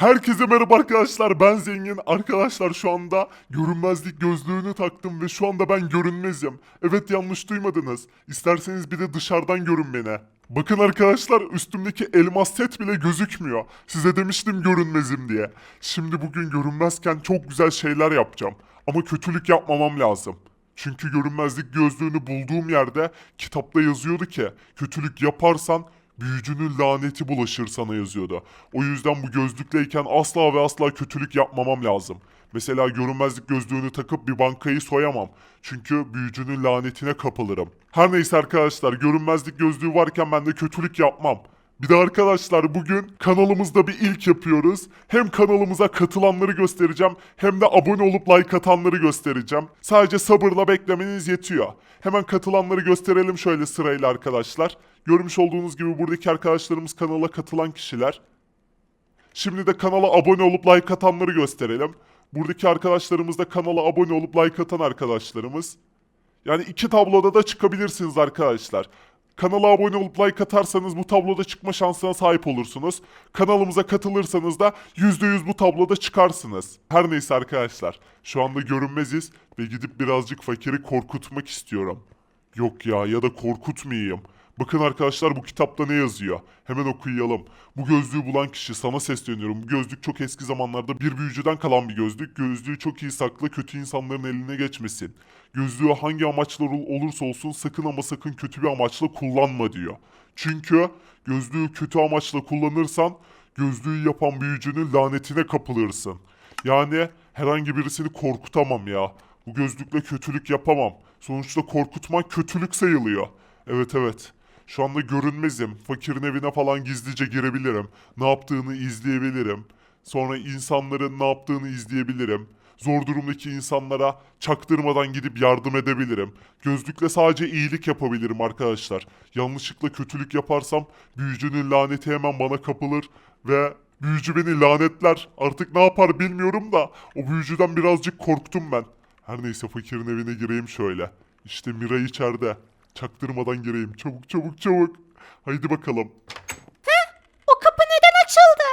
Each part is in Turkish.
Herkese merhaba arkadaşlar ben Zengin. Arkadaşlar şu anda görünmezlik gözlüğünü taktım ve şu anda ben görünmezim. Evet yanlış duymadınız. İsterseniz bir de dışarıdan görün beni. Bakın arkadaşlar üstümdeki elmas set bile gözükmüyor. Size demiştim görünmezim diye. Şimdi bugün görünmezken çok güzel şeyler yapacağım. Ama kötülük yapmamam lazım. Çünkü görünmezlik gözlüğünü bulduğum yerde kitapta yazıyordu ki kötülük yaparsan büyücünün laneti bulaşır sana yazıyordu. O yüzden bu gözlükleyken asla ve asla kötülük yapmamam lazım. Mesela görünmezlik gözlüğünü takıp bir bankayı soyamam. Çünkü büyücünün lanetine kapılırım. Her neyse arkadaşlar görünmezlik gözlüğü varken ben de kötülük yapmam. Bir de arkadaşlar bugün kanalımızda bir ilk yapıyoruz. Hem kanalımıza katılanları göstereceğim hem de abone olup like atanları göstereceğim. Sadece sabırla beklemeniz yetiyor. Hemen katılanları gösterelim şöyle sırayla arkadaşlar. Görmüş olduğunuz gibi buradaki arkadaşlarımız kanala katılan kişiler. Şimdi de kanala abone olup like atanları gösterelim. Buradaki arkadaşlarımız da kanala abone olup like atan arkadaşlarımız. Yani iki tabloda da çıkabilirsiniz arkadaşlar. Kanala abone olup like atarsanız bu tabloda çıkma şansına sahip olursunuz. Kanalımıza katılırsanız da %100 bu tabloda çıkarsınız. Her neyse arkadaşlar. Şu anda görünmeziz ve gidip birazcık fakiri korkutmak istiyorum. Yok ya ya da korkutmayayım. Bakın arkadaşlar bu kitapta ne yazıyor? Hemen okuyalım. Bu gözlüğü bulan kişi sana sesleniyorum. Bu gözlük çok eski zamanlarda bir büyücüden kalan bir gözlük. Gözlüğü çok iyi sakla kötü insanların eline geçmesin. Gözlüğü hangi amaçla ol- olursa olsun sakın ama sakın kötü bir amaçla kullanma diyor. Çünkü gözlüğü kötü amaçla kullanırsan gözlüğü yapan büyücünün lanetine kapılırsın. Yani herhangi birisini korkutamam ya. Bu gözlükle kötülük yapamam. Sonuçta korkutmak kötülük sayılıyor. Evet evet. Şu anda görünmezim. Fakirin evine falan gizlice girebilirim. Ne yaptığını izleyebilirim. Sonra insanların ne yaptığını izleyebilirim. Zor durumdaki insanlara çaktırmadan gidip yardım edebilirim. Gözlükle sadece iyilik yapabilirim arkadaşlar. Yanlışlıkla kötülük yaparsam büyücünün laneti hemen bana kapılır ve büyücü beni lanetler. Artık ne yapar bilmiyorum da o büyücüden birazcık korktum ben. Her neyse fakirin evine gireyim şöyle. İşte Miray içeride. Çaktırmadan gireyim. Çabuk çabuk çabuk. Haydi bakalım. O kapı neden açıldı?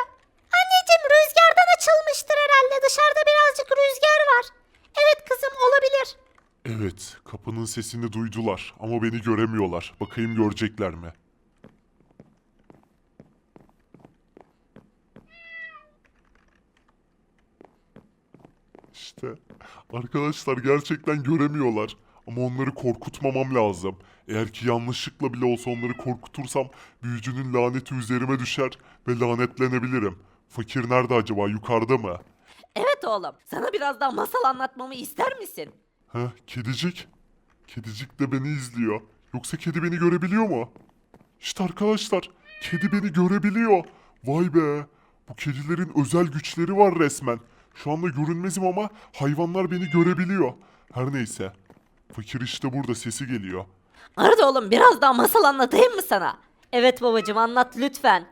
Anneciğim rüzgardan açılmıştır herhalde. Dışarıda birazcık rüzgar var. Evet kızım olabilir. Evet, kapının sesini duydular ama beni göremiyorlar. Bakayım görecekler mi? İşte arkadaşlar gerçekten göremiyorlar. Ama onları korkutmamam lazım. Eğer ki yanlışlıkla bile olsa onları korkutursam büyücünün laneti üzerime düşer ve lanetlenebilirim. Fakir nerede acaba? Yukarıda mı? Evet oğlum. Sana biraz daha masal anlatmamı ister misin? Heh, kedicik. Kedicik de beni izliyor. Yoksa kedi beni görebiliyor mu? İşte arkadaşlar, kedi beni görebiliyor. Vay be. Bu kedilerin özel güçleri var resmen. Şu anda görünmezim ama hayvanlar beni görebiliyor. Her neyse. Fakir işte burada sesi geliyor. Arda oğlum biraz daha masal anlatayım mı sana? Evet babacığım anlat lütfen.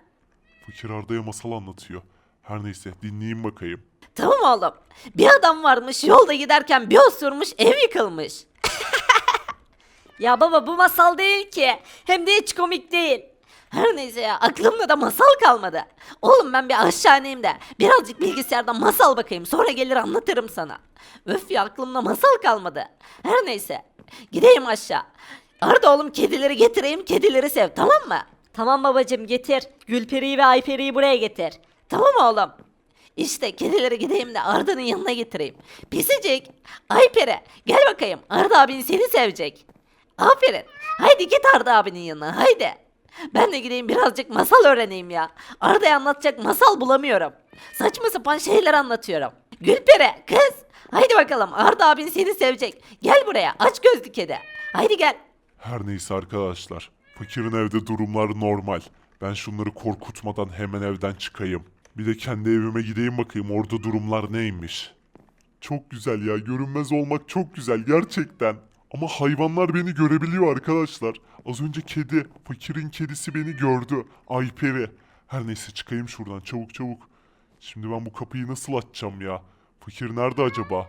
Fakir Arda'ya masal anlatıyor. Her neyse dinleyeyim bakayım. Tamam oğlum. Bir adam varmış yolda giderken bir osurmuş ev yıkılmış. ya baba bu masal değil ki. Hem de hiç komik değil. Her neyse ya aklımda da masal kalmadı. Oğlum ben bir aşağı ineyim de birazcık bilgisayardan masal bakayım sonra gelir anlatırım sana. Öf ya aklımda masal kalmadı. Her neyse gideyim aşağı. Arda oğlum kedileri getireyim kedileri sev tamam mı? Tamam babacım getir. Gülperi'yi ve Ayperi'yi buraya getir. Tamam oğlum. İşte kedileri gideyim de Arda'nın yanına getireyim. Pisicik. Ayperi gel bakayım. Arda abin seni sevecek. Aferin. Haydi git Arda abinin yanına haydi. Ben de gideyim birazcık masal öğreneyim ya. Arda'ya anlatacak masal bulamıyorum. Saçma sapan şeyler anlatıyorum. Gülperi kız. Haydi bakalım Arda abin seni sevecek. Gel buraya aç gözlü kedi. Haydi gel. Her neyse arkadaşlar. Fakirin evde durumlar normal. Ben şunları korkutmadan hemen evden çıkayım. Bir de kendi evime gideyim bakayım orada durumlar neymiş. Çok güzel ya. Görünmez olmak çok güzel gerçekten. Ama hayvanlar beni görebiliyor arkadaşlar. Az önce kedi, fakirin kedisi beni gördü. Ayperi. Her neyse çıkayım şuradan çabuk çabuk. Şimdi ben bu kapıyı nasıl açacağım ya? Fakir nerede acaba?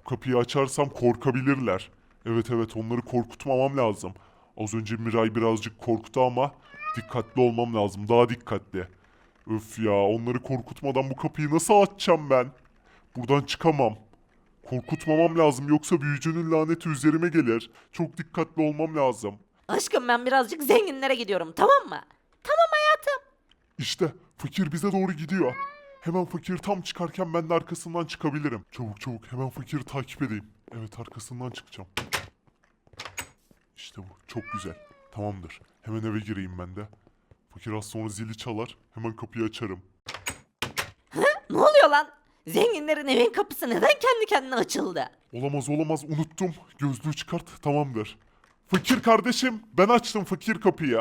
Bu kapıyı açarsam korkabilirler. Evet evet onları korkutmamam lazım. Az önce Miray birazcık korktu ama dikkatli olmam lazım. Daha dikkatli. Öf ya onları korkutmadan bu kapıyı nasıl açacağım ben? Buradan çıkamam. Korkutmamam lazım yoksa büyücünün laneti üzerime gelir. Çok dikkatli olmam lazım. Aşkım ben birazcık zenginlere gidiyorum tamam mı? Tamam hayatım. İşte fakir bize doğru gidiyor. Hemen fakir tam çıkarken ben de arkasından çıkabilirim. Çabuk çabuk hemen fakiri takip edeyim. Evet arkasından çıkacağım. İşte bu çok güzel. Tamamdır. Hemen eve gireyim ben de. Fakir az sonra zili çalar. Hemen kapıyı açarım. Ne oluyor lan? Zenginlerin evin kapısı neden kendi kendine açıldı? Olamaz olamaz unuttum. Gözlüğü çıkart tamamdır. Fakir kardeşim ben açtım fakir kapıyı.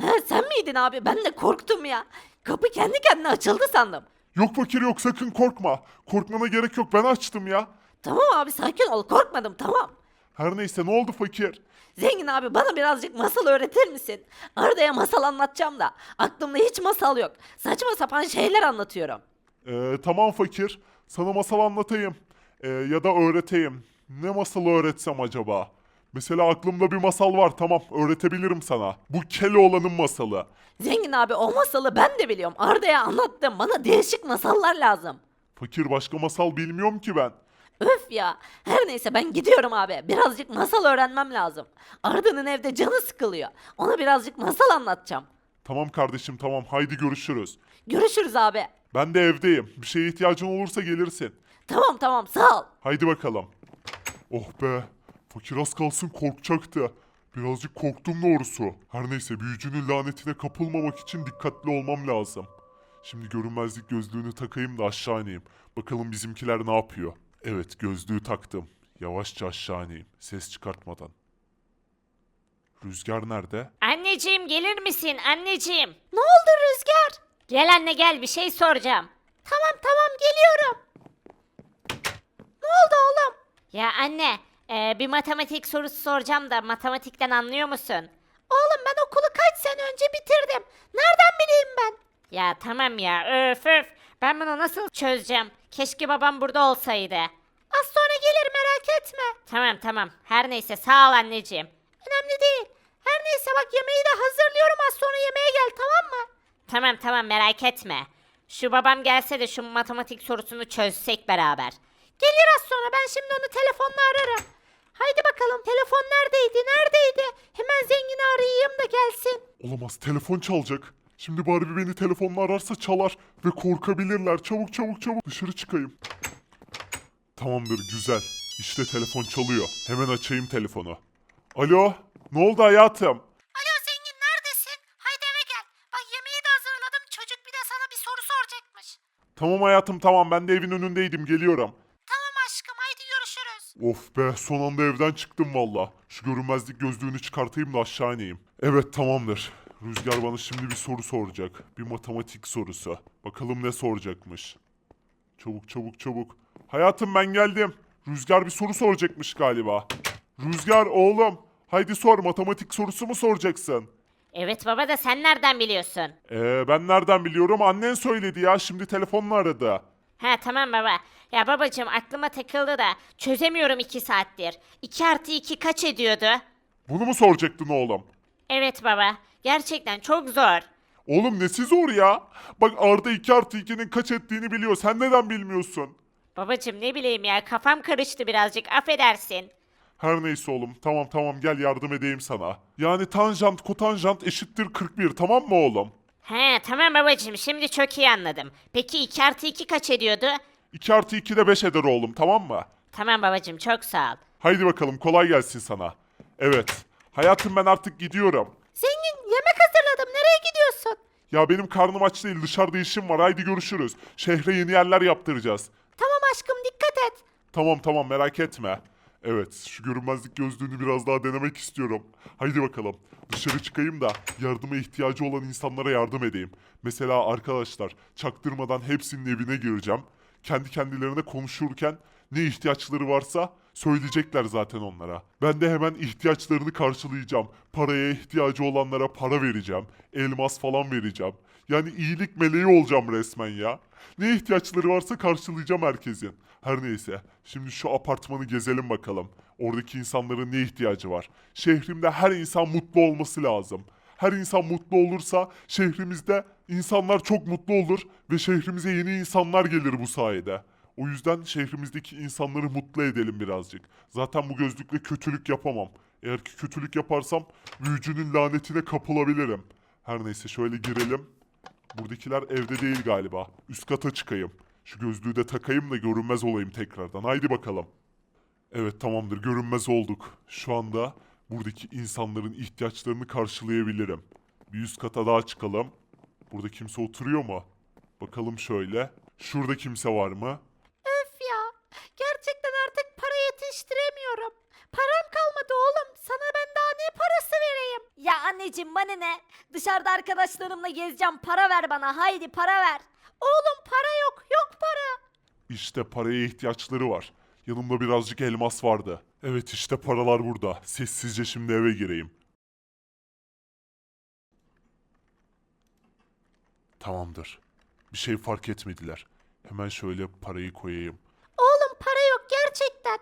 Ha, sen miydin abi? Ben de korktum ya. Kapı kendi kendine açıldı sandım. Yok fakir yok sakın korkma. Korkmana gerek yok ben açtım ya. Tamam abi sakin ol korkmadım tamam. Her neyse ne oldu fakir? Zengin abi bana birazcık masal öğretir misin? Arda'ya masal anlatacağım da aklımda hiç masal yok. Saçma sapan şeyler anlatıyorum. Ee, tamam fakir. Sana masal anlatayım. Ee, ya da öğreteyim. Ne masalı öğretsem acaba? Mesela aklımda bir masal var tamam öğretebilirim sana. Bu Keloğlan'ın masalı. Zengin abi o masalı ben de biliyorum. Arda'ya anlattım. Bana değişik masallar lazım. Fakir başka masal bilmiyorum ki ben. Öf ya. Her neyse ben gidiyorum abi. Birazcık masal öğrenmem lazım. Arda'nın evde canı sıkılıyor. Ona birazcık masal anlatacağım. Tamam kardeşim tamam haydi görüşürüz. Görüşürüz abi. Ben de evdeyim. Bir şeye ihtiyacın olursa gelirsin. Tamam tamam sağ ol. Haydi bakalım. Oh be. Fakir az kalsın korkacaktı. Birazcık korktum doğrusu. Her neyse büyücünün lanetine kapılmamak için dikkatli olmam lazım. Şimdi görünmezlik gözlüğünü takayım da aşağı ineyim. Bakalım bizimkiler ne yapıyor. Evet gözlüğü taktım. Yavaşça aşağı ineyim. Ses çıkartmadan. Rüzgar nerede? Anneciğim gelir misin anneciğim? Ne oldu Rüzgar? Gel anne gel bir şey soracağım. Tamam tamam geliyorum. Ne oldu oğlum? Ya anne e, bir matematik sorusu soracağım da matematikten anlıyor musun? Oğlum ben okulu kaç sene önce bitirdim. Nereden bileyim ben? Ya tamam ya öf öf. Ben bunu nasıl çözeceğim? Keşke babam burada olsaydı. Az sonra gelir merak etme. Tamam tamam her neyse sağ ol anneciğim. Önemli değil. Her neyse bak yemeği de hazırlıyorum az sonra yemeğe gel tamam mı? Tamam tamam merak etme. Şu babam gelse de şu matematik sorusunu çözsek beraber. Gelir az sonra ben şimdi onu telefonla ararım. Haydi bakalım telefon neredeydi neredeydi? Hemen zengini arayayım da gelsin. Olamaz telefon çalacak. Şimdi Barbie beni telefonla ararsa çalar ve korkabilirler. Çabuk çabuk çabuk dışarı çıkayım. Tamamdır güzel. İşte telefon çalıyor. Hemen açayım telefonu. Alo ne oldu hayatım? Tamam hayatım tamam ben de evin önündeydim geliyorum. Tamam aşkım haydi görüşürüz. Of be son anda evden çıktım valla. Şu görünmezlik gözlüğünü çıkartayım da aşağı ineyim. Evet tamamdır. Rüzgar bana şimdi bir soru soracak. Bir matematik sorusu. Bakalım ne soracakmış. Çabuk çabuk çabuk. Hayatım ben geldim. Rüzgar bir soru soracakmış galiba. Rüzgar oğlum. Haydi sor matematik sorusu mu soracaksın? Evet baba da sen nereden biliyorsun? Ee, ben nereden biliyorum? Annen söyledi ya. Şimdi telefonla aradı. Ha tamam baba. Ya babacığım aklıma takıldı da çözemiyorum iki saattir. 2 artı 2 kaç ediyordu? Bunu mu soracaktın oğlum? Evet baba. Gerçekten çok zor. Oğlum nesi zor ya? Bak Arda 2 artı 2'nin kaç ettiğini biliyor. Sen neden bilmiyorsun? Babacığım ne bileyim ya kafam karıştı birazcık affedersin. Her neyse oğlum. Tamam tamam gel yardım edeyim sana. Yani tanjant kotanjant eşittir 41 tamam mı oğlum? He tamam babacığım şimdi çok iyi anladım. Peki 2 artı 2 kaç ediyordu? 2 artı 2 de 5 eder oğlum tamam mı? Tamam babacığım çok sağ ol. Haydi bakalım kolay gelsin sana. Evet. Hayatım ben artık gidiyorum. Zengin yemek hazırladım nereye gidiyorsun? Ya benim karnım aç değil dışarıda işim var. Haydi görüşürüz. Şehre yeni yerler yaptıracağız. Tamam aşkım dikkat et. Tamam tamam merak etme. Evet şu görünmezlik gözlüğünü biraz daha denemek istiyorum. Haydi bakalım. Dışarı çıkayım da yardıma ihtiyacı olan insanlara yardım edeyim. Mesela arkadaşlar çaktırmadan hepsinin evine gireceğim. Kendi kendilerine konuşurken ne ihtiyaçları varsa söyleyecekler zaten onlara. Ben de hemen ihtiyaçlarını karşılayacağım. Paraya ihtiyacı olanlara para vereceğim. Elmas falan vereceğim. Yani iyilik meleği olacağım resmen ya. Ne ihtiyaçları varsa karşılayacağım herkesin. Her neyse. Şimdi şu apartmanı gezelim bakalım. Oradaki insanların ne ihtiyacı var? Şehrimde her insan mutlu olması lazım. Her insan mutlu olursa şehrimizde insanlar çok mutlu olur ve şehrimize yeni insanlar gelir bu sayede. O yüzden şehrimizdeki insanları mutlu edelim birazcık. Zaten bu gözlükle kötülük yapamam. Eğer ki kötülük yaparsam büyücünün lanetine kapılabilirim. Her neyse şöyle girelim. Buradakiler evde değil galiba. Üst kata çıkayım. Şu gözlüğü de takayım da görünmez olayım tekrardan. Haydi bakalım. Evet tamamdır görünmez olduk. Şu anda buradaki insanların ihtiyaçlarını karşılayabilirim. Bir üst kata daha çıkalım. Burada kimse oturuyor mu? Bakalım şöyle. Şurada kimse var mı? Öf ya. Gerçekten artık para yetiştiremiyorum. Param kalmadı oğlum. Sana ben daha ne parası vereyim? Ya anneciğim bana ne? Dışarıda arkadaşlarımla gezeceğim. Para ver bana. Haydi para ver. Oğlum para yok. İşte paraya ihtiyaçları var. Yanımda birazcık elmas vardı. Evet işte paralar burada. Sessizce şimdi eve gireyim. Tamamdır. Bir şey fark etmediler. Hemen şöyle parayı koyayım. Oğlum para yok gerçekten.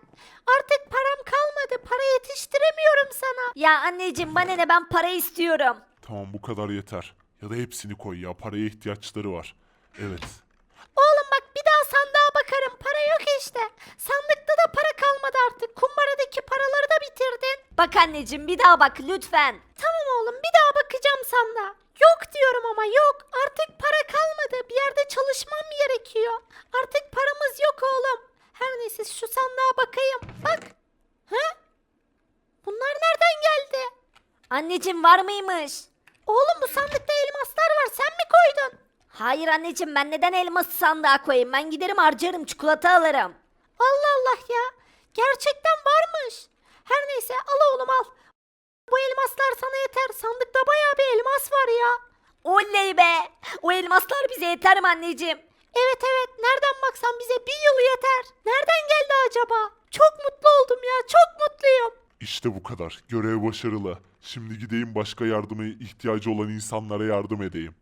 Artık param kalmadı. Para yetiştiremiyorum sana. Ya anneciğim bana ne? Ben para istiyorum. Tamam bu kadar yeter. Ya da hepsini koy ya. Paraya ihtiyaçları var. Evet. Oğlum bak bir daha sandığa bakarım. Para yok işte. Sandıkta da para kalmadı artık. Kumbaradaki paraları da bitirdin. Bak anneciğim bir daha bak lütfen. Tamam oğlum bir daha bakacağım sandığa. Yok diyorum ama yok. Artık para kalmadı. Bir yerde çalışmam gerekiyor. Artık paramız yok oğlum. Her neyse şu sandığa bakayım. Bak. He? Bunlar nereden geldi? Anneciğim var mıymış? Oğlum bu sandıkta elmaslar var. Sen mi koydun? Hayır anneciğim ben neden elması sandığa koyayım? Ben giderim harcarım çikolata alırım. Allah Allah ya. Gerçekten varmış. Her neyse al oğlum al. Bu elmaslar sana yeter. Sandıkta bayağı bir elmas var ya. Oley be! O elmaslar bize yeter mi anneciğim? Evet evet nereden baksan bize bir yıl yeter. Nereden geldi acaba? Çok mutlu oldum ya çok mutluyum. İşte bu kadar. Görev başarılı. Şimdi gideyim başka yardıma ihtiyacı olan insanlara yardım edeyim.